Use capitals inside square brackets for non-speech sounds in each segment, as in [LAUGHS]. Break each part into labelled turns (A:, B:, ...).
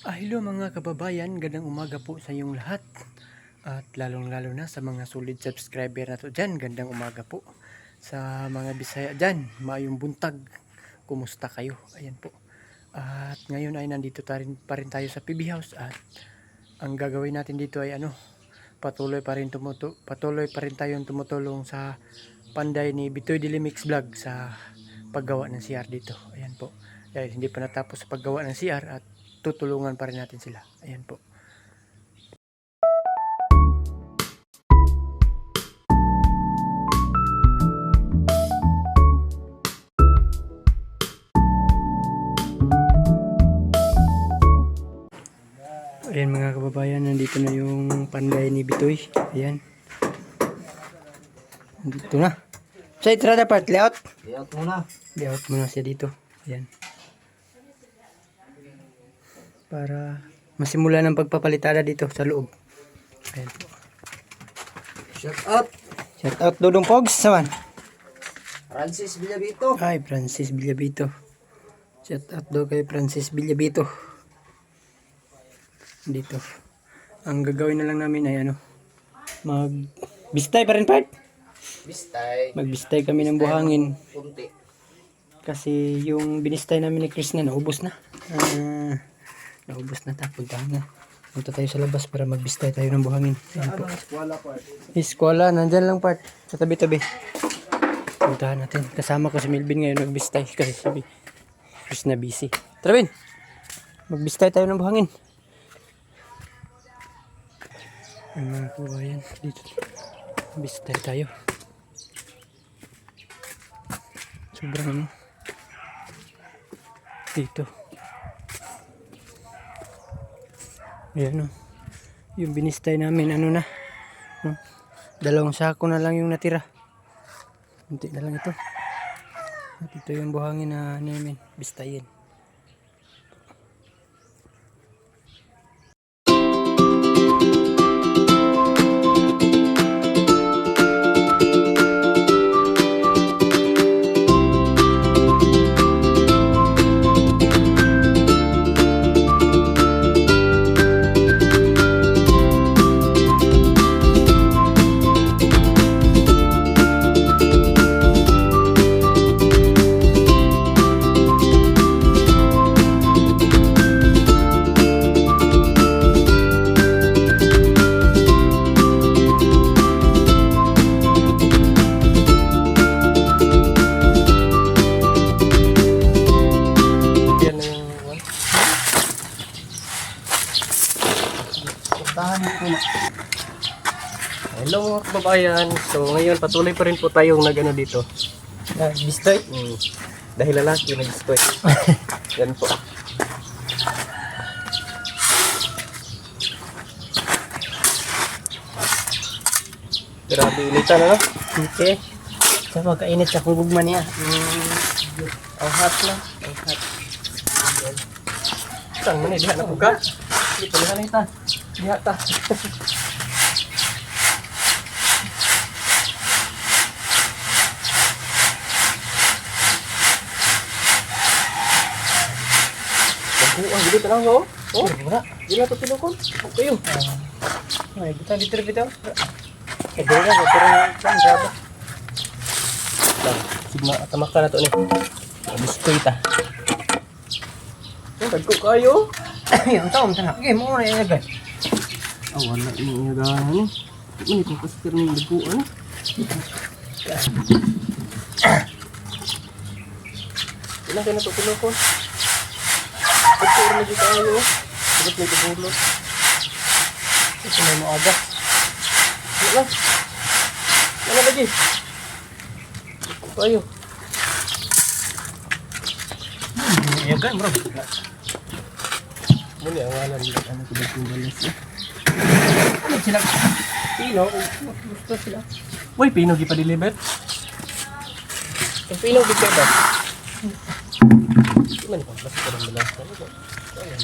A: Ah, hello mga kababayan, gandang umaga po sa inyong lahat. At lalong lalo na sa mga solid subscriber na to dyan, gandang umaga po. Sa mga Bisaya dyan, mayong buntag, kumusta kayo? Ayan po. At ngayon ay nandito ta rin, pa rin tayo sa PB House at ang gagawin natin dito ay ano, patuloy pa rin tumutu patuloy pa rin tayong tumutulong sa panday ni Bitoy Dilimix Vlog sa paggawa ng CR dito. Ayan po. Dahil hindi pa natapos sa paggawa ng CR at tutulungan pa rin natin sila. Ayan po. Ayan mga kababayan, nandito na yung panday ni Bitoy. Ayan. Nandito na. Sa itrada part, layout.
B: Layout muna.
A: Layout muna siya dito. Ayan. Para masimula ng pagpapalitada dito sa loob. Ayan po.
B: Shout out.
A: Shout out Dodong Pogs naman.
B: Francis Villavito.
A: Ay, Francis Villabito. Shout out daw kay Francis Villabito. Dito. Ang gagawin na lang namin ay ano, mag bistay pa rin part.
B: Bistay.
A: Magbistay kami ng buhangin
B: Kunti.
A: kasi yung binistay namin ni Chris na naubos na. Ah, naubos na ta. Puntahan na. Punta tayo sa labas para magbistay tayo ng buhangin. Ayan po.
B: Wala pa.
A: Eskwela, nandyan lang part. Sa tabi-tabi. Puntahan natin. Kasama ko si Melvin ngayon magbistay [LAUGHS] kasi sabi Chris na busy. Tara Ben! Magbistay tayo ng buhangin. Ay mga kabayan, dito. Bistay tayo. Sobrang ano. Dito. Ayan o. Yung binistay namin, ano na. No? Dalawang sako na lang yung natira. Kunti na lang ito. At ito yung buhangin na namin. Bistayin. Kababayan. So ngayon patuloy pa rin po tayong nagano dito.
B: Bistay.
A: Mm. Dahil lalaki nag-stoy. [LAUGHS] Yan po. Grabe initan ano? Okay. Sa pagkainit sa kung gugma niya. Mm. Ang hot na. Ang hot. Ayan. Saan man eh? Diha na po ka? Dito na ita. Diha ta. [LAUGHS] Ang gili tanang ko. Oh, na to tinukon. Okay yun. Ay, kita dito dito. Eh, dito na pero kan graba. Lang, sigma tamak ka na to ni. Biskoy ta. Oh, dagko kayo.
B: Yung taon tanak. Okay, mo na yung agad.
A: Ah, wala yung ingagahan ni. Ini kung pastor ng duguan. [COUGHS] Ilang kayo na to tinukon. Na dito kayo. Sagot may tubulot. Ito na mo aga. Wala. Wala lagi. Ito kayo.
B: Yung agad, bro.
A: Muli ang wala nila. Yung balas eh.
B: Ano sila?
A: Pino, gusto sila. Uy, Pino, di pa deliver? Pino, di ba? Man ko, basta ko ng balas. Ano? Ayan.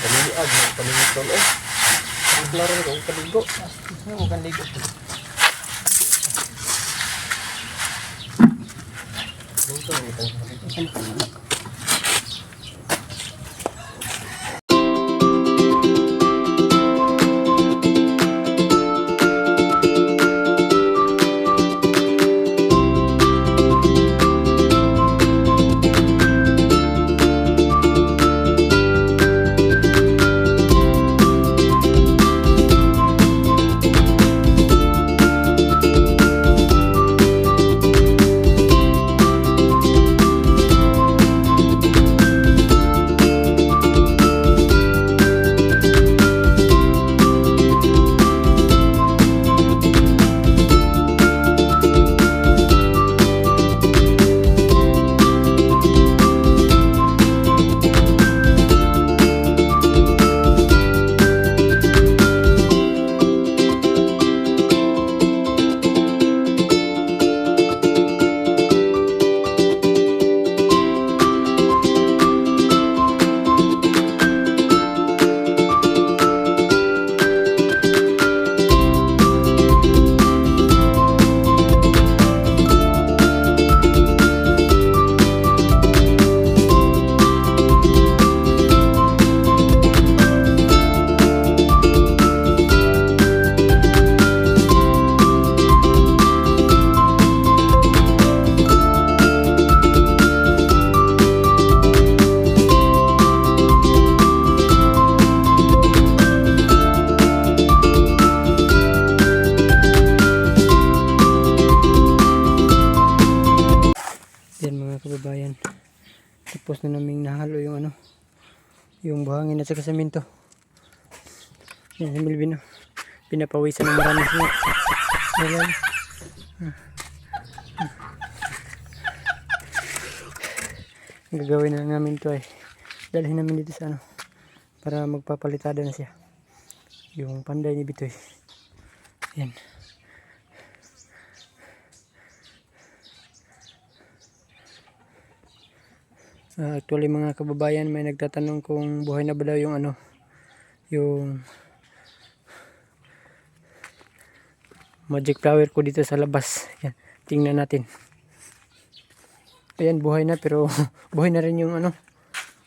A: Pamiliag, ng pamiliag eh.
B: Laro ko, kaligo. Gusto mo kaligo. Dito, dito.
A: Yan yung buhangin at saka saminto. Yan si Melvin. oh. Pinapawisan ng marami. Ayan. Ang gagawin na namin to ay dalhin namin dito sa ano para magpapalitada na siya. Yung panday ni Bitoy. Yan. Ah, actually mga kababayan, may nagtatanong kung buhay na ba daw yung ano, yung magic flower ko dito sa labas. Yan, tingnan natin. Ayan, buhay na pero [LAUGHS] buhay na rin yung ano,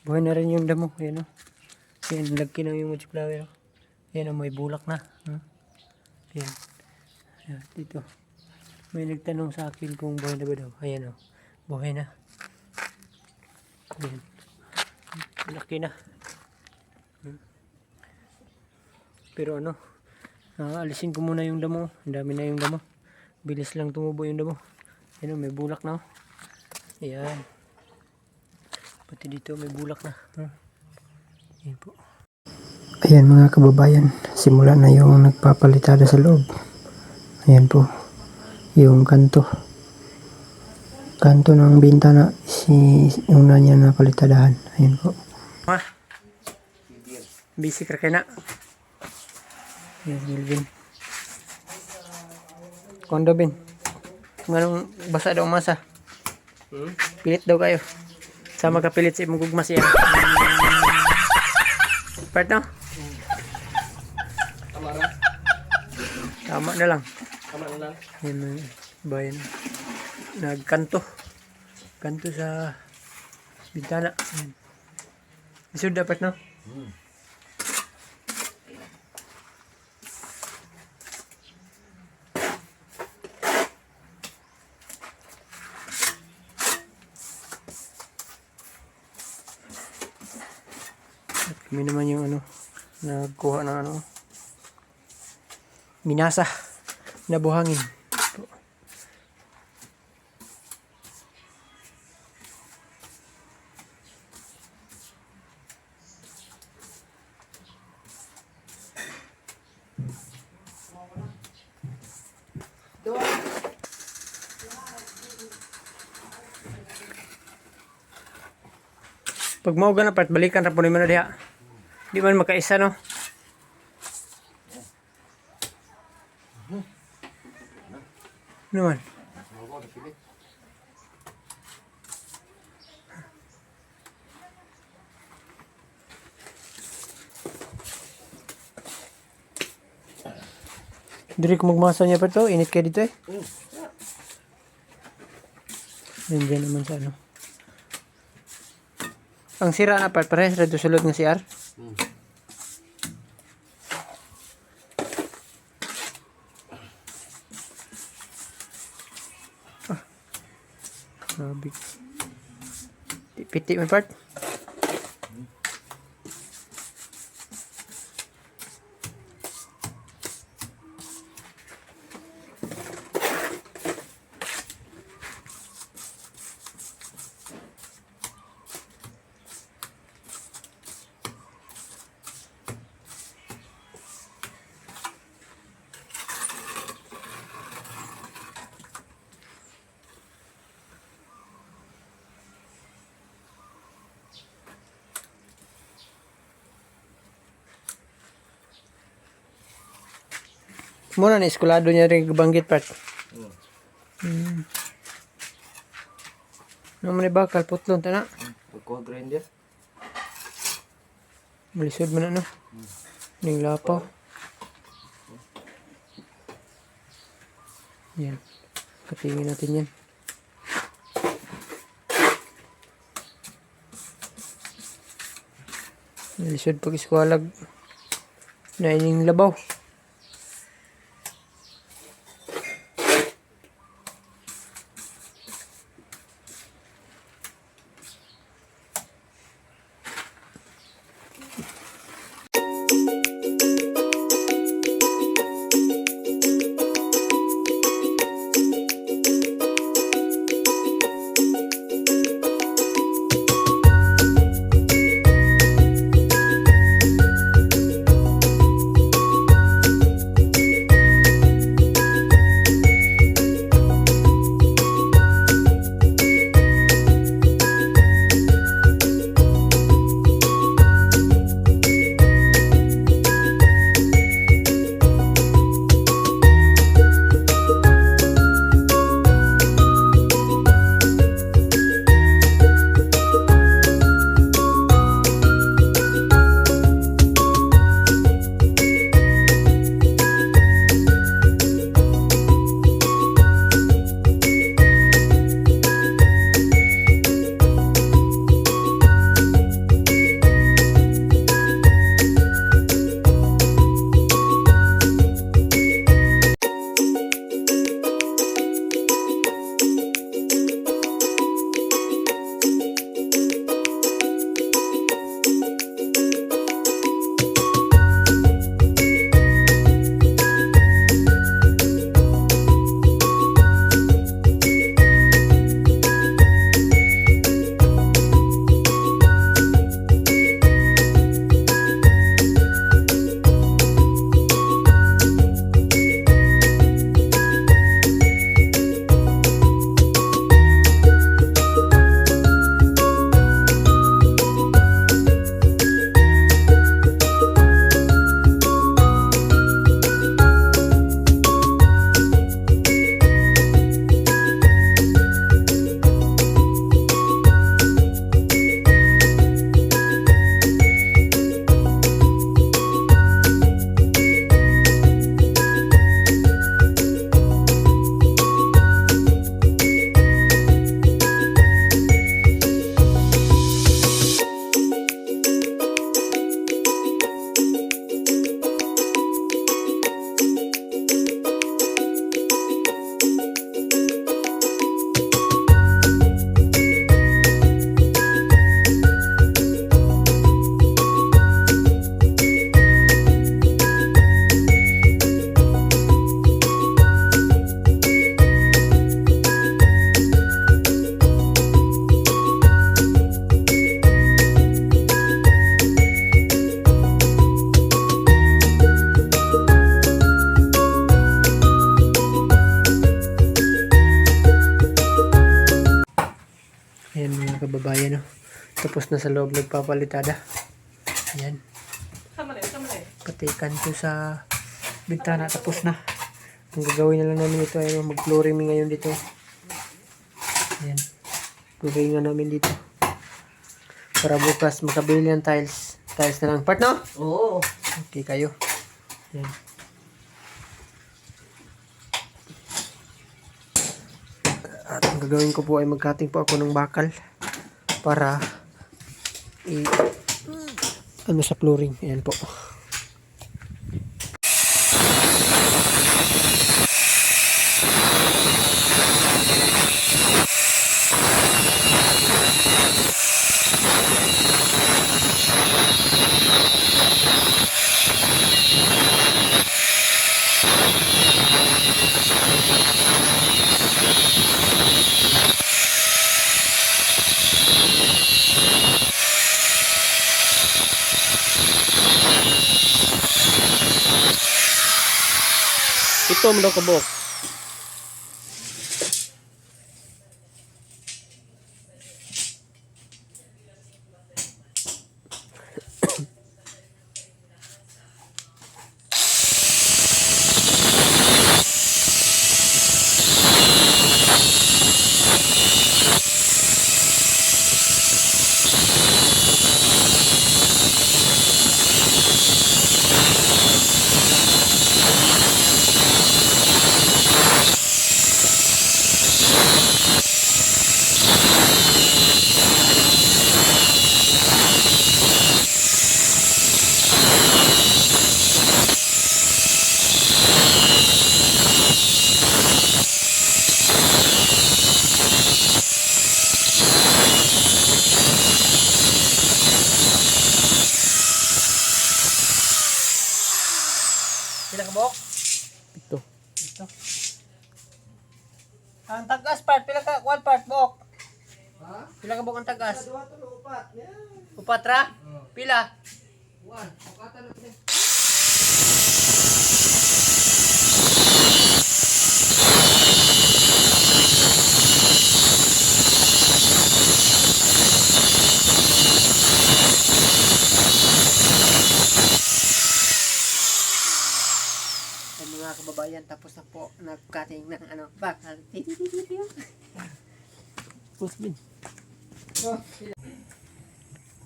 A: buhay na rin yung damo. Ayan o. Ayan, lagki na yung magic flower. Ayan o, may bulak na. Hmm? Ayan. Ayan, dito. May nagtanong sa akin kung buhay na ba daw. Ayan o, buhay na. Ayan. Laki na. Pero ano, ah, alisin ko muna yung damo. Ang dami na yung damo. Bilis lang tumubo yung damo. Ayan may bulak na. oh. Ayan. Pati dito may bulak na. Ayan po. Ayan mga kababayan. Simula na yung nagpapalitada sa loob. Ayan po. Yung kanto kanto ng bintana si una niya na palitadahan. Ayan po. Ma. Busy ka na. Ayan si Melvin. Kondo bin. Manong basa daw masa.
B: Hmm?
A: Pilit daw kayo. Sama ka pilit sa imong gugma siya. Part no?
B: Tama na.
A: Tama na lang.
B: Tama na lang.
A: Yan bayan. Nagkanto. Kanto sa bintana. Yan. Isod dapat no? At kami naman yung ano, nagkuha ng ano, minasa na buhangin. Pag mao na part balikan ra po ni na diha. Di man makaisa no. Naman. Diri ko magmasa niya pa to. Init kayo dito eh. Nandiyan naman sa ano. Ang sira na part, parehas rin sulod ng CR.
B: Hmm.
A: Grabe. Piti mo part. Muna na eskulado niya rin banggit part. Hmm. Ano ni bakal putlon ta na.
B: Pagkuha grinder.
A: Malisod man na no. Ning lapaw. Yan. Katingin natin yan. Malisod pag iskwalag. Na ining labaw. Tapos nasa loob nagpapalitada. Ayan. Patikan ko sa bintana. Tapos na. Ang gagawin na lang namin ito ay mag-flooring ngayon dito. Ayan. Flooring na namin dito. Para bukas makabili ng tiles. Tiles na lang. Part no?
B: Oo.
A: Okay kayo. Ayan. At ang gagawin ko po ay magkating po ako ng bakal para i ano sa flooring. Ayan po. Mo daw. Kabok? Ito.
C: Ito. Ang tagas part, pila ka, one part, bok. Ha? Pila ka bok ang tagas? upat. Upat ra? Pila? One.
A: Ay, mga kababayan, tapos na po nag-cutting ng ano, bakal. Pusbin.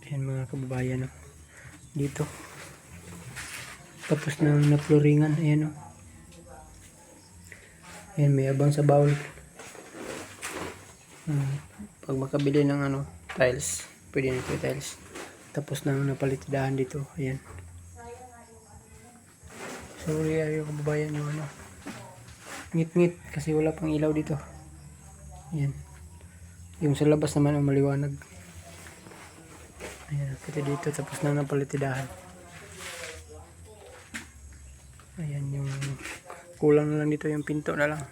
A: Ayan mga kababayan, oh. dito. Tapos na na-flooringan, ayan o. Ayan, may abang sa bawal. Hmm, pag makabili ng ano, tiles, pwede na tiles. Tapos na napalitidahan dito, ayan. Sorry ayo kababayan yung ano. Ngit-ngit kasi wala pang ilaw dito. Yan. Yung sa labas naman ang maliwanag. Ayan, kita dito tapos na napalitidahan. Ayan yung kulang na lang dito yung pinto na lang.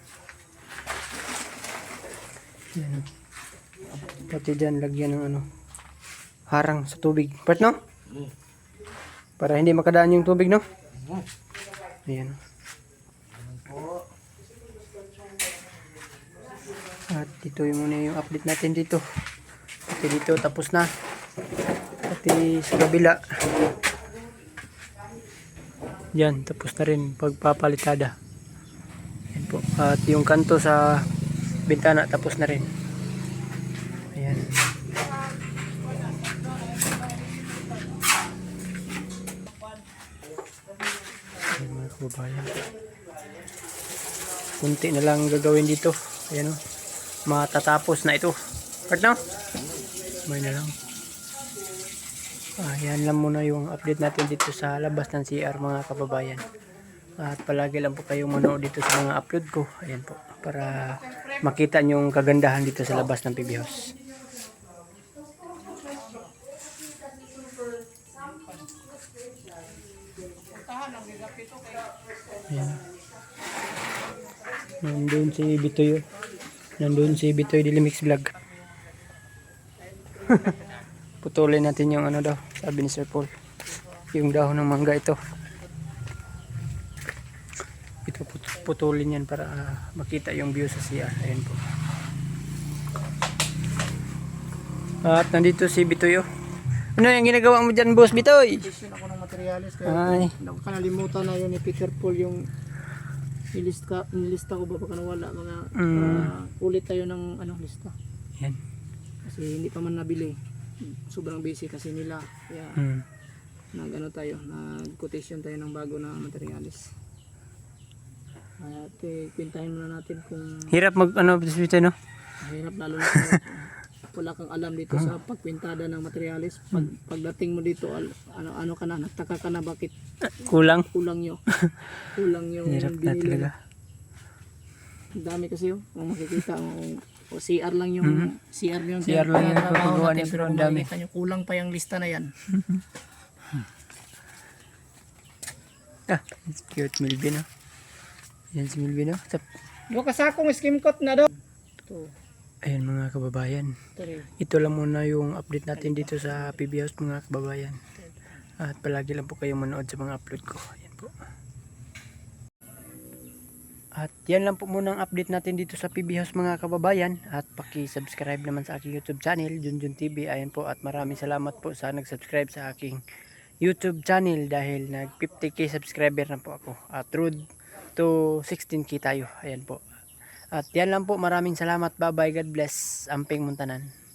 A: Ayan. Pati dyan lagyan ng ano harang sa tubig. Part no? Para hindi makadaan yung tubig no? Ayan. At dito yung muna yung update natin dito. Pati dito tapos na. Pati sa kabila. Yan, tapos na rin pagpapalitada. Yan po. At yung kanto sa bintana tapos na rin. Kababayan. Kunti na lang gagawin dito. Ayan o. Matatapos na ito. Part na? May na lang. Ayan lang muna yung update natin dito sa labas ng CR mga kababayan. At palagi lang po kayong manood dito sa mga upload ko. Ayan po. Para makita nyo yung kagandahan dito sa labas ng PB House. Ayan. Nandun si Bitoy. oh. Nandun si Bitoy Dilimix Vlog. [LAUGHS] Putulin natin yung ano daw, sabi ni Sir Paul. Yung dahon ng mangga ito. Ito put- putulin yan para ah, makita yung view sa CR. Ayan po. At nandito si Bitoy. oh. Ano yung ginagawa mo dyan, boss Bitoy?
C: Isyon ako ng materialis kaya
A: Ay,
C: nakalimutan na yun ni Peter Paul yung nilista, nilista ko ba baka nawala mga
A: Mm.
C: ah, ulit tayo ng ano lista
A: yan.
C: kasi hindi pa man nabili sobrang busy kasi nila kaya
A: Hmm.
C: nag ano tayo nag quotation tayo ng bago na materialis at eh, kwentahin muna natin kung
A: Hirap mag ano Bitoy no?
C: Mahirap lalo na wala kang alam dito sa pagpintada ng materialis. Pag, pagdating mo dito, al- ano, ano ka na, nagtaka ka na bakit
A: Kulang.
C: kulang nyo. [LAUGHS] kulang yung
A: Hirap na talaga.
C: Ang dami kasi yun. Kung makikita mo, o CR lang yung CR yung
A: CR lang yung
C: natin,
A: niya, pero ang dami.
C: nyo, kulang pa yung lista na yan. [LAUGHS]
A: Ah, it's cute Milby no. Yan si Milby no. Tap.
C: Yung kasakong skim coat na do. Ito,
A: Ayan mga kababayan. ito lang muna yung update natin dito sa PB House mga kababayan. At palagi lang po kayong manood sa mga upload ko. Ayan po. At yan lang po muna ang update natin dito sa PB House mga kababayan. At paki-subscribe naman sa aking YouTube channel, Junjun TV. Ayan po at maraming salamat po sa nag-subscribe sa aking YouTube channel dahil nag 50k subscriber na po ako. At road to 16k tayo. Ayan po. At yan lang po. Maraming salamat. Bye bye. God bless. Amping Muntanan.